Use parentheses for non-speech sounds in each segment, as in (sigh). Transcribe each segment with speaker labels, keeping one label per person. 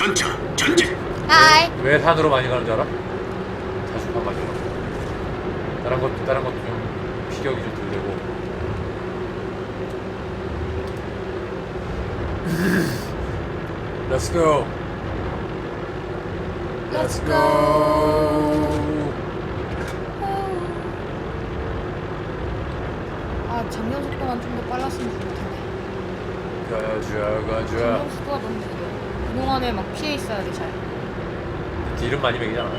Speaker 1: 전차 전진.
Speaker 2: 하이.
Speaker 3: 왜 산으로 많이 가는 줄 알아? 자주판 맞으러 다른 것도 다른 것도 좀 피격이 좀 덜 되고 (laughs) Let's go
Speaker 2: Let's go. 아 작년 속도만 좀 더 빨랐으면 좋을 텐데.
Speaker 3: 가자 가자
Speaker 2: 작년 속도가 너무 느려. 그동안에 막 피해 있어야 돼 잘.
Speaker 3: 딜은 많이 먹이잖아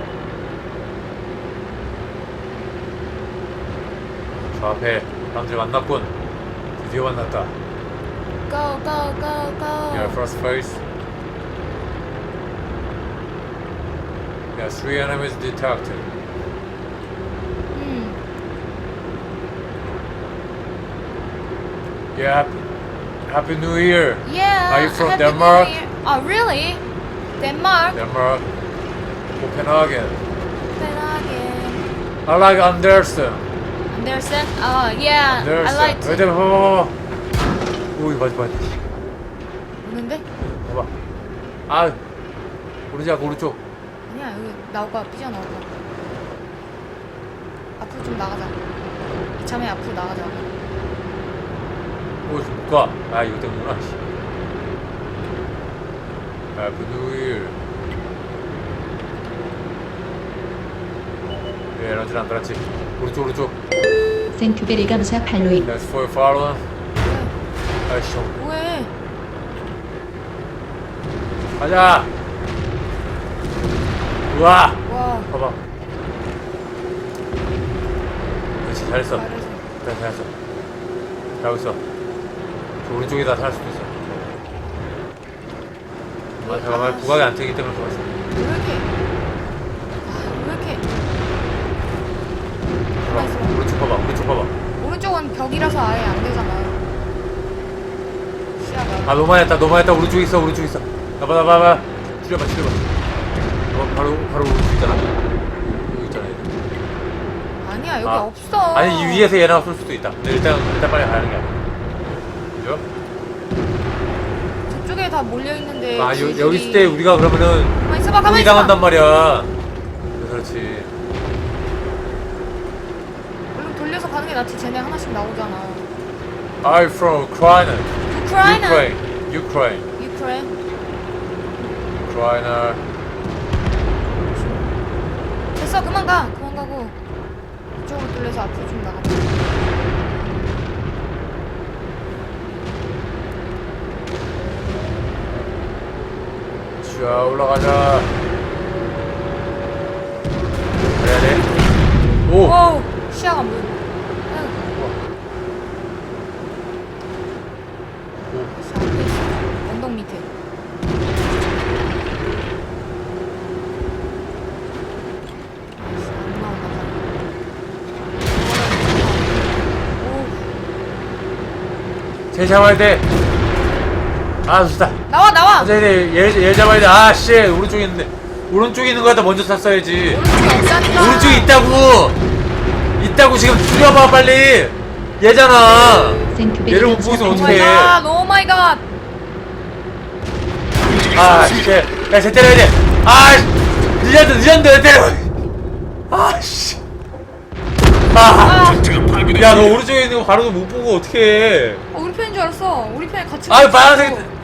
Speaker 3: 저 앞에 사람들 만났군 드디어 만났다
Speaker 2: Go go go go.
Speaker 3: Yeah, first phase. Yeah, three enemies detected.
Speaker 2: 음.
Speaker 3: Yeah, happy, happy New Year.
Speaker 2: Yeah.
Speaker 3: Are you from
Speaker 2: Happy New
Speaker 3: Denmark?
Speaker 2: Year. Oh really? Denmark.
Speaker 3: Denmark, Copenhagen.
Speaker 2: Copenhagen.
Speaker 3: I like Andersen.
Speaker 2: Anderson. Oh yeah.
Speaker 3: Andersen.
Speaker 2: I like.
Speaker 3: 봐봐, 봐봐. 오이, 맞아, 맞아.
Speaker 2: 오는데?
Speaker 3: 봐봐. 아, 오른쪽, 오른쪽.
Speaker 2: 아니야 여기 나올 거야 피자 나올 거야. 앞으로 좀 나가자. 이참에 앞으로 나가자.
Speaker 3: 오, 못 가. 아, 이거 때문이구나. 씨. Happy New Year. 예, 에너지는 안 달았지. 오른쪽, 오른쪽.
Speaker 4: 생큐베리 감사 팔로잉
Speaker 3: That's for following.
Speaker 2: 왜?
Speaker 3: 아이씨,
Speaker 2: 뭐해?
Speaker 3: 가자. 우와.
Speaker 2: 와.
Speaker 3: 봐봐. 그렇지, 잘했어. 그래, 잘했어. 잘하고 있어. 저 오른쪽에다 살 수도 있어. 아, 잠깐만, 부각이 안 되기 때문에.
Speaker 2: 왜 이렇게? 아, 왜 이렇게?
Speaker 3: 봐봐, 오른쪽 봐봐, 오른쪽 봐봐.
Speaker 2: 오른쪽은 벽이라서 아예 안 되잖아. 시야가.
Speaker 3: 아 너무 많이 했다 너무 많이 했다 오른쪽에 있어 오른쪽에 있어 나봐 나봐 나봐 줄여봐 줄여봐 어 바로 바로 오른쪽 있잖아 여기 있잖아 얘들.
Speaker 2: 아니야 여기
Speaker 3: 아,
Speaker 2: 없어.
Speaker 3: 아니 이 위에서 얘네가 쏠 수도 있다 근데 일단 일단 빨리 가는 게 아니야 그죠?
Speaker 2: 저쪽에 다 몰려 있는데.
Speaker 3: 아 여, 여기 있을 때 우리가 그러면은
Speaker 2: 가만 있어봐 가만
Speaker 3: 포위
Speaker 2: 있어봐.
Speaker 3: 당한단 말이야 그렇지
Speaker 2: 얼른 돌려서 가는 게 낫지. 쟤네 하나씩 나오잖아.
Speaker 3: I'm from Ukraine
Speaker 2: 우크라이나.
Speaker 3: Ukraine Ukraine
Speaker 2: 유크레인.
Speaker 3: Ukraine
Speaker 2: 됐어 그만 가. 그만 가고. 이쪽으로 돌려서 앞으로 좀 나가.
Speaker 3: 자 올라가자 그래야 돼? 오!
Speaker 2: 오 시야가 안 보여. 언덕 밑에.
Speaker 3: 쟤 잡아야 돼. 아, 좋다.
Speaker 2: 나와 나와.
Speaker 3: 아, 쟤, 얘, 얘 잡아야 돼. 아, 씨. 오른쪽에 있는데. 오른쪽에 있는 거에다 먼저 쐈어야지.
Speaker 2: 오른쪽에 없다니까.
Speaker 3: 오른쪽에 있다고! 있다고 지금 줄여봐, 빨리! 얘잖아! 얘를 못 보고서
Speaker 2: 오
Speaker 3: 어떡해.
Speaker 2: 마이 갓. 오 마이 갓.
Speaker 3: 아, 씨. 야, 쟤 때려야 돼. 아, 씨. 늦었는데, 늦었는데, 때려. 아, 씨. 아.
Speaker 1: 파괴됐습니다.
Speaker 3: 야, 너 오른쪽에 있는 거 바로도 못 보고 어떡해.
Speaker 2: 어, 우리 편인 줄 알았어. 우리 편이 같이. 갔어.
Speaker 3: 빨간색.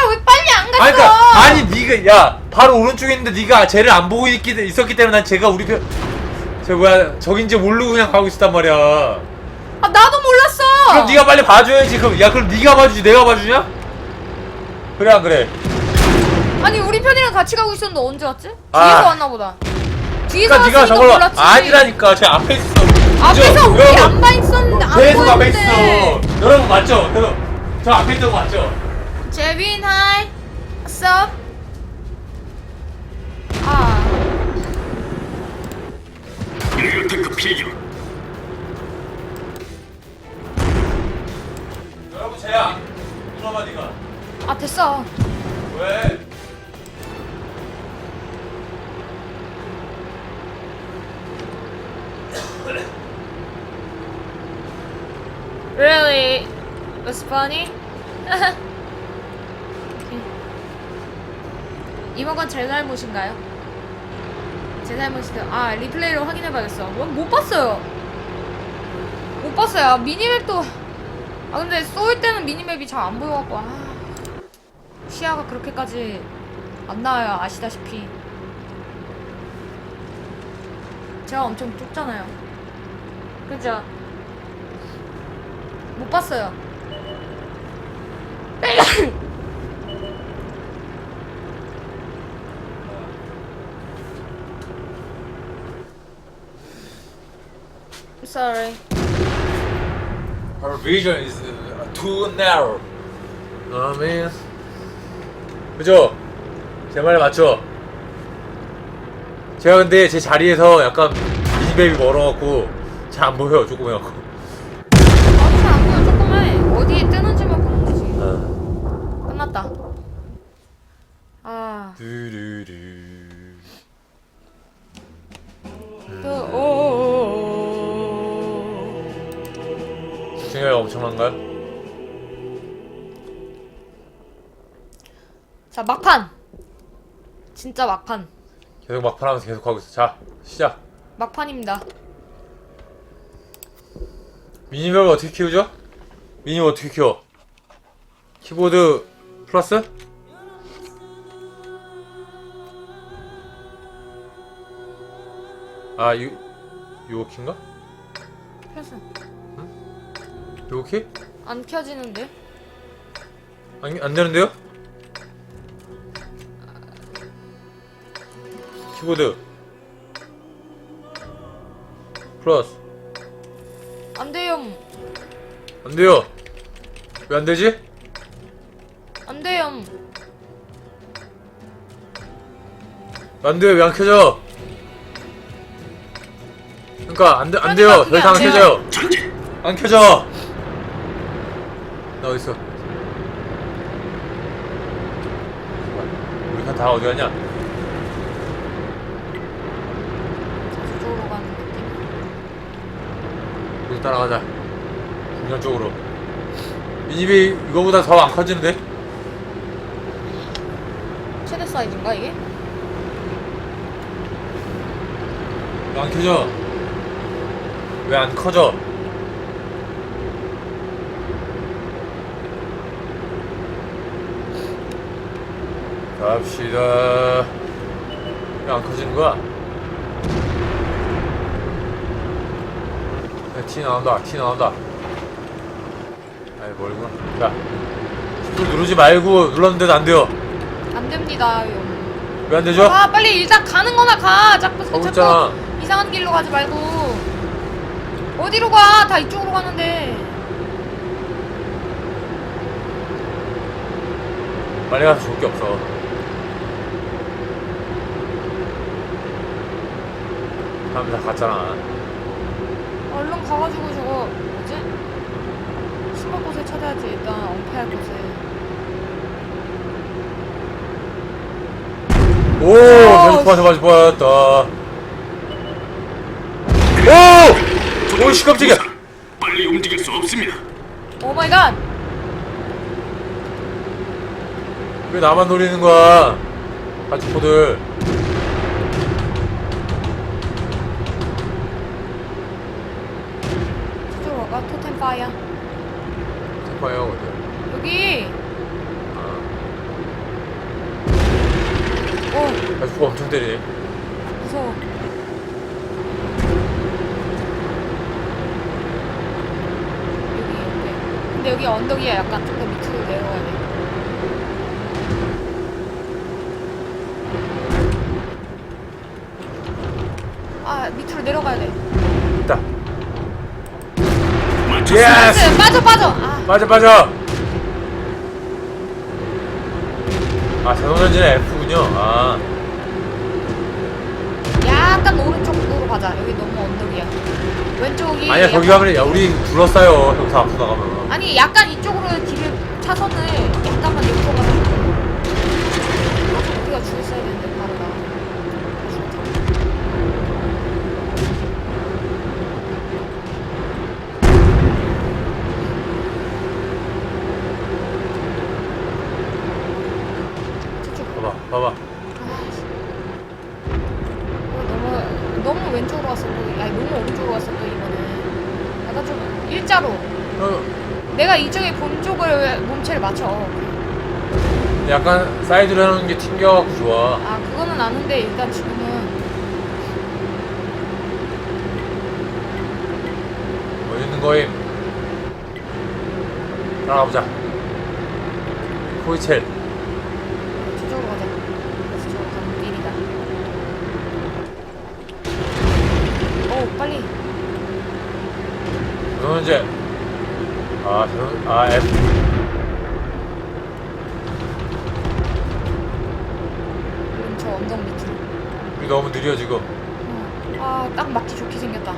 Speaker 2: 그러니까 왜 빨리 안 갔어?
Speaker 3: 아니, 그니까, 아니, 니가, 야, 바로 오른쪽에 있는데 니가 쟤를 안 보고 있기, 있었기 때문에 난 쟤가 우리 편, 저 뭐야, 적인지 모르고 그냥 가고 있었단 말이야.
Speaker 2: 아 나도 몰랐어.
Speaker 3: 그럼 네가 빨리 봐줘야지. 그럼, 야, 그럼 네가 봐주지, 내가 봐주냐? 그래, 안 그래?
Speaker 2: 아니 우리 편이랑 같이 가고 있었는데 언제 왔지? 뒤에서
Speaker 3: 아.
Speaker 2: 왔나 보다. 뒤에서
Speaker 3: 그니까 네가
Speaker 2: 왔으니까
Speaker 3: 저걸로,
Speaker 2: 몰랐지.
Speaker 3: 아니라니까, 쟤 앞에 있어.
Speaker 2: 앞에서? 우리
Speaker 3: 여러분,
Speaker 2: 안봐 있었는데 안
Speaker 3: 계속 앞에
Speaker 2: 보였는데.
Speaker 3: 있어. 여러분, 맞죠? 저, 저 앞에 있던 거 맞죠?
Speaker 2: 제빈 하이. What's up? 아.
Speaker 1: 일류 탱크 필격.
Speaker 3: 여러분, 쟤야. 물어봐, 네가.
Speaker 2: 아 됐어.
Speaker 3: 왜?
Speaker 2: Really? Was funny? (laughs) 이번 건 제 잘못인가요? 제 잘못이다. 아 리플레이로 확인해봐야겠어. 뭐, 못 봤어요. 못 봤어요. 미니맵도 아 근데 쏠 때는 미니맵이 잘 안 보여갖고 아 시야가 그렇게까지 안 나와요. 아시다시피 제가 엄청 좁잖아요. 그죠? 못 봤어요. Sorry.
Speaker 3: Her vision is too narrow. Mean, 그죠? 제 말에 맞죠? 제가 근데 제 자리에서 약간 미니맵이 멀어갖고 잘 안 보여 조금 해갖고.
Speaker 2: 자 막판. 진짜 막판.
Speaker 3: 계속 막판 하면서 계속 하고 있어. 자 시작.
Speaker 2: 막판입니다.
Speaker 3: 미니맵을 어떻게 키우죠? 미니맵 어떻게 키워? 키보드 플러스? 아, 요, 요거 키인가?
Speaker 2: 펴서
Speaker 3: 요거 키?
Speaker 2: 안 켜지는데?
Speaker 3: 안, 안 되는데요? 키보드 플러스
Speaker 2: 안 돼요.
Speaker 3: 안 돼요 왜 안 되지?
Speaker 2: 안 돼요.
Speaker 3: 안 돼요 왜 안 켜져? 그러니까 안, 돼, 안 돼요
Speaker 2: 그러니까
Speaker 3: 더 이상 안
Speaker 2: 그게 안
Speaker 3: 켜져요
Speaker 1: 전진.
Speaker 3: 안 켜져 나 어딨어 우리 다 어디 갔냐
Speaker 2: 저쪽으로 가는 느낌.
Speaker 3: 우리 따라가자 중간 쪽으로 미니비 이거보다 더 안 커지는데?
Speaker 2: 최대 사이즈인가 이게?
Speaker 3: 왜 안 켜져? 왜 안 커져? 갑시다. 왜 안 커지는 거야? 야, 티 나온다, 티 나온다. 아이, 멀구나. 자, 또 누르지 말고 눌렀는데도 안 돼요.
Speaker 2: 안 됩니다.
Speaker 3: 왜안 되죠?
Speaker 2: 아 빨리 일단 가는 거나 가. 자꾸
Speaker 3: 가고
Speaker 2: 자꾸
Speaker 3: 있잖아.
Speaker 2: 이상한 길로 가지 말고 어디로 가? 다 이쪽으로 가는데.
Speaker 3: 빨리 가서 좋을 게 없어. 사람들 다 갔잖아.
Speaker 2: 가가지고 저거 뭐지? 숨을 곳을 찾아야지 일단 엄폐할 곳을.
Speaker 3: 오!
Speaker 2: 어,
Speaker 3: 계속 빠져, 빠져, 빠졌다. 오! 오, 씨, 깜짝이야.
Speaker 1: 빨리 움직일 수 없습니다.
Speaker 2: 오 마이 갓.
Speaker 3: 왜 나만 노리는 거야? 가축포들.
Speaker 2: 가. 토템 파이어.
Speaker 3: 잠깐요, 어디
Speaker 2: 여기.
Speaker 3: 아,
Speaker 2: 오
Speaker 3: 가축포 엄청 때리네.
Speaker 2: 무서워. 여기 이렇게. 근데 여기 언덕이야. 약간 좀더 밑으로 내려가야 돼. 아 밑으로 내려가야 돼.
Speaker 3: 있다. 예스!
Speaker 2: 빠져 빠져. 아
Speaker 3: 빠져, 빠져! 아, 자동전진은 F군요. 아,
Speaker 2: 약간 오른쪽으로 가자. 여기 너무 언덕이야. 왼쪽이.
Speaker 3: 아니야, 거기
Speaker 2: 약간-
Speaker 3: 가면, 야, 우리 둘러싸요. 여기서 앞으로 나가면.
Speaker 2: 아니 약간 이쪽으로 길을 차선을 약간만 옆으로 가자. 아, 우리가 줄 서야 되는데 바로 나. 저쪽
Speaker 3: 봐봐, 봐봐.
Speaker 2: 얘가 이쪽에 본 쪽을 몸체를 맞춰.
Speaker 3: 약간 사이드로 하는 게 튕겨갖고 좋아.
Speaker 2: 아 그거는 아는데 일단 지금은
Speaker 3: 어디 있는 거임? 따라가보자. 코이첼.
Speaker 2: 저쪽으로 가자. 그래서 저쪽으로 가는 길이다. 오 빨리.
Speaker 3: 저는 이제 아 저는 아 F 너무 느려 지금.
Speaker 2: 어. 아딱 맞기 좋게 생겼다.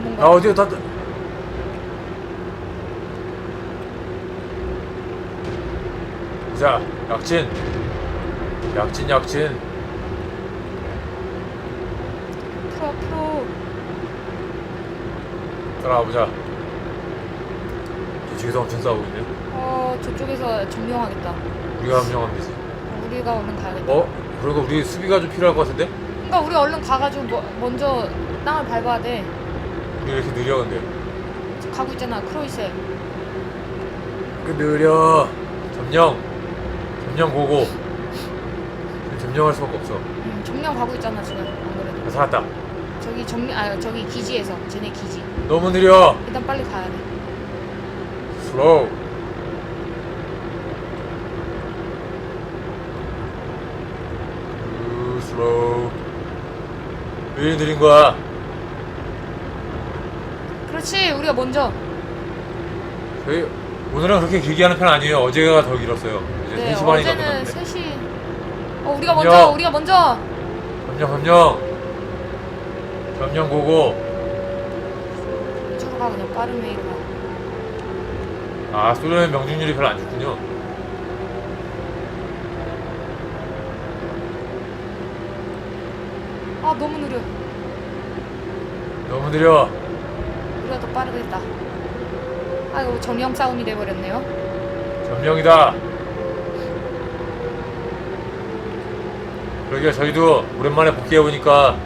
Speaker 2: 뭔가.
Speaker 3: 아 어디야 다. 자 약진. 약진 약진.
Speaker 2: 프로 프로.
Speaker 3: 따라가보자. 저쪽에서 엄청 싸우고 있네.
Speaker 2: 어 저쪽에서 점령하겠다.
Speaker 3: 우리가 함정하면 되지.
Speaker 2: 어, 우리가 얼른 가야겠다.
Speaker 3: 어? 그리고 우리 수비가 좀 필요할 것 같은데?
Speaker 2: 그러니까 우리 얼른 가가지고 뭐, 먼저 땅을 밟아야 돼.
Speaker 3: 우리 왜 이렇게 느려 근데?
Speaker 2: 가고 있잖아 크로이세.
Speaker 3: 그 느려. 점령. 점령 고고. 점령할 수밖에 없어.
Speaker 2: 음, 점령 가고 있잖아 지금. 안 그래도.
Speaker 3: 아, 살았다.
Speaker 2: 저기 점령 아 저기 기지에서 쟤네 기지.
Speaker 3: 너무 느려.
Speaker 2: 일단 빨리 가야 돼.
Speaker 3: 슬로우. 우, 슬로우. 왜 이리 느린 거야?
Speaker 2: 그렇지 우리가 먼저.
Speaker 3: 저희 오늘은 그렇게 길게 하는 편 아니에요. 어제가 더 길었어요. 이제
Speaker 2: 네
Speaker 3: 3시 반인가
Speaker 2: 어제는
Speaker 3: 끝났는데.
Speaker 2: 3시. 어 우리가 먼저
Speaker 3: 점령.
Speaker 2: 우리가 먼저.
Speaker 3: 점령, 점령. 점령 고고.
Speaker 2: 이쪽으로 가 그냥 빠른 웨이로 가.
Speaker 3: 아, 소련의 명중률이 별로 안 좋군요.
Speaker 2: 아 너무 느려.
Speaker 3: 너무 느려.
Speaker 2: 우리가 더 빠르겠다. 아이고 점령 싸움이 돼버렸네요.
Speaker 3: 점령이다. 그러게 저희도 오랜만에 복귀해 보니까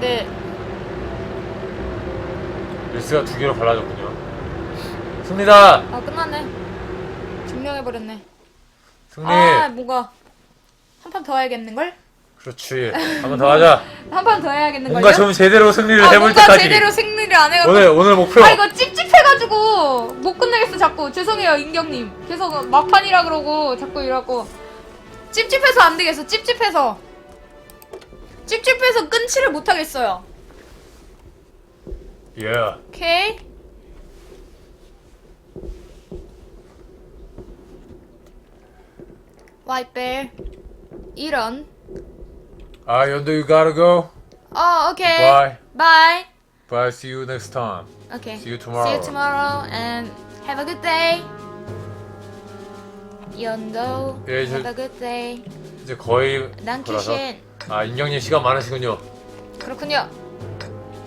Speaker 2: 네.
Speaker 3: 레스가 두 개로 갈라졌군요. 승리다!
Speaker 2: 아 끝났네. 점령해버렸네.
Speaker 3: 승리!
Speaker 2: 아 뭔가 한 판 더 해야겠는 걸?
Speaker 3: 그렇지. 한 번 더 하자.
Speaker 2: 한 판 더 해야겠는 걸요?
Speaker 3: 뭔가 좀 제대로 승리를
Speaker 2: 아
Speaker 3: 해볼
Speaker 2: 뭔가
Speaker 3: 때까지.
Speaker 2: 제대로 승리를 안 해가지고
Speaker 3: 오늘, 오늘 목표.
Speaker 2: 아 이거 찝찝해가지고 못 끝내겠어 자꾸 죄송해요 인경님 계속 막판이라 그러고 자꾸 이러고 찝찝해서 안 되겠어 찝찝해서 찝찝해서 끊지를 못하겠어요
Speaker 3: 예.
Speaker 2: 오케이 와이벨 이런
Speaker 3: 아, 연도 you gotta go.
Speaker 2: 어 오케이
Speaker 3: Bye.
Speaker 2: bye
Speaker 3: Bye, see you next time.
Speaker 2: Okay.
Speaker 3: See you tomorrow.
Speaker 2: See you tomorrow and have a good day. 연도.
Speaker 3: 예, 저-
Speaker 2: have a good day.
Speaker 3: 이제 거의 돌아서.
Speaker 2: 난키신.
Speaker 3: 아, 인경님 시간 많으시군요.
Speaker 2: 그렇군요.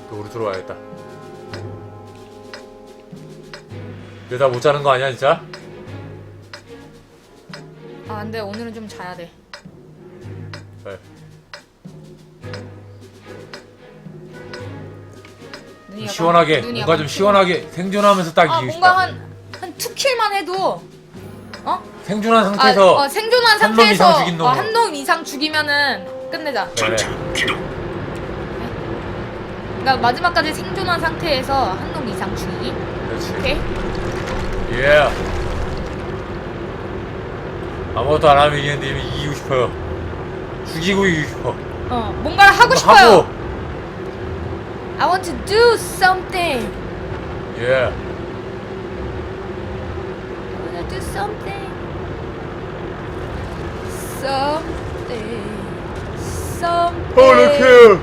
Speaker 3: 또 우리 들어와야겠다. 내다 못 자는 거 아니야, 진짜?
Speaker 2: 아 안 돼 오늘은 좀 자야 돼.
Speaker 3: 네.
Speaker 2: 눈이 약간-
Speaker 3: 시원하게,
Speaker 2: 눈이
Speaker 3: 뭔가
Speaker 2: 약간
Speaker 3: 좀 시원하게 생존하면서 딱
Speaker 2: 아
Speaker 3: 이기고
Speaker 2: 뭔가
Speaker 3: 싶다.
Speaker 2: 한한 투 킬만 해도 어?
Speaker 3: 생존한
Speaker 2: 아,
Speaker 3: 상태에서
Speaker 2: 어, 생존한
Speaker 3: 한놈
Speaker 2: 상태에서
Speaker 3: 이상 죽인 놈으로.
Speaker 2: 어, 한놈 이상 죽이면은 끝내자.
Speaker 3: 네.
Speaker 1: 전차 기동.
Speaker 2: 그러니까 마지막까지 생존한 상태에서 한 놈 이상 죽이기.
Speaker 3: 그렇지.
Speaker 2: 오케이?
Speaker 3: 예. 아무것도 안 하면 이기는데 이미 이기고 싶어요. 죽이고 이기고 싶어.
Speaker 2: 어 뭔가를 하고
Speaker 3: 뭐
Speaker 2: 싶어요.
Speaker 3: 하고.
Speaker 2: I want to do something.
Speaker 3: 예.
Speaker 2: I wanna do something. Something. Something.
Speaker 3: I wanna kill.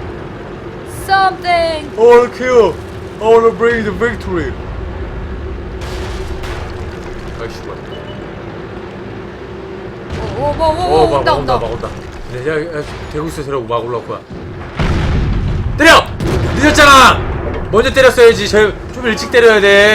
Speaker 2: Something.
Speaker 3: I wanna kill. I wanna bring the victory. 아이씨 뭐야.
Speaker 2: 오, 오, 뭐, 뭐,
Speaker 3: 어,
Speaker 2: 뭐,
Speaker 3: 막,
Speaker 2: 온다,
Speaker 3: 막
Speaker 2: 온다.
Speaker 3: 막 온다. 야, 야, 야, 대고 있어, 저라고 막 올라올 거야. 때려! 늦었잖아! 먼저 때렸어야지. 저, 좀 일찍 때려야 돼.